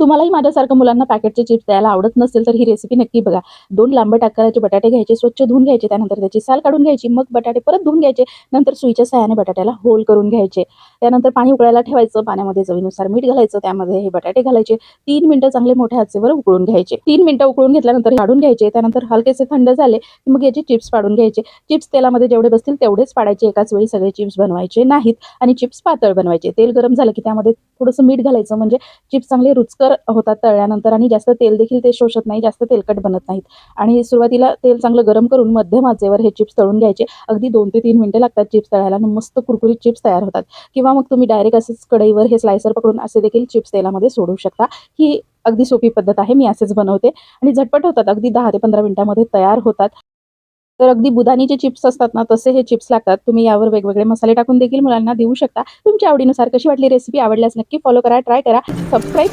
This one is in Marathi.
तुम्हालाही माझ्यासारखं मुलांना पॅकेटचे चिप्स द्यायला आवडत नसेल तर ही रेसिपी नक्की बघा. दोन लांबट आकाराचे बटाटे घ्यायचे स्वच्छ धुवून घ्यायचे त्यानंतर त्याची साल काढून घ्यायची मग बटाटे परत धुवून घ्यायचे नंतर सुईच्या सहाय्याने बटाट्याला होल करून घ्यायचे. त्यानंतर पाणी उकळायला ठेवायचं पाण्यामध्ये चवीनुसार मीठ घालायचं त्यामध्ये हे बटाटे घालायचे. तीन मिनिटं चांगले मोठ्या आचेवर उकळून घ्यायचे. तीन मिनिटं उकळून घेतल्यानंतर काढून घ्यायचे. त्यानंतर हलकेसे थंड झाले की मग याचे चिप्स पाडून घ्यायचे. चिप्स तेलामध्ये जेवढे बसतील तेवढेच पाडायचे. एकाच वेळी सगळे चिप्स बनवायचे नाहीत आणि चिप्स पातळ बनवायचे. तेल गरम झालं की त्यामध्ये थोडंसं मीठ घालायचं. म्हणजे चिप्स चांगले रुचकर होतात तळल्यानंतर आणि जास्त तेल देखील ते शोषत नाही जास्त तेलकट बनत नाहीत. आणि सुरुवातीला तेल चांगलं गरम करून मध्यम आचेवर हे चिप्स तळून घ्यायचे. अगदी दोन ते तीन मिनटं लागतात चिप्स तळायला आणि मस्त कुरकुरीत चिप्स तयार होतात. किंवा मग तुम्ही डायरेक्ट असंच कढईवर हे स्लायसर पकडून असे देखील चिप्स तेलामध्ये सोडू शकता. ही अगदी सोपी पद्धत आहे मी असेच बनवते. आणि झटपट होतात अगदी दहा ते पंधरा मिनिटामध्ये तयार होतात. तर अगदी बुधानीचे चिप्स असतात ना तसे हे चिप्स लागतात. तुम्ही यावर वेगवेगळे मसाले टाकून देखील मुलांना देऊ शकता. तुमच्या आवडीनुसार कशी वाटली रेसिपी आवडल्यास नक्की फॉलो करा ट्राय करा. सबस्क्राईब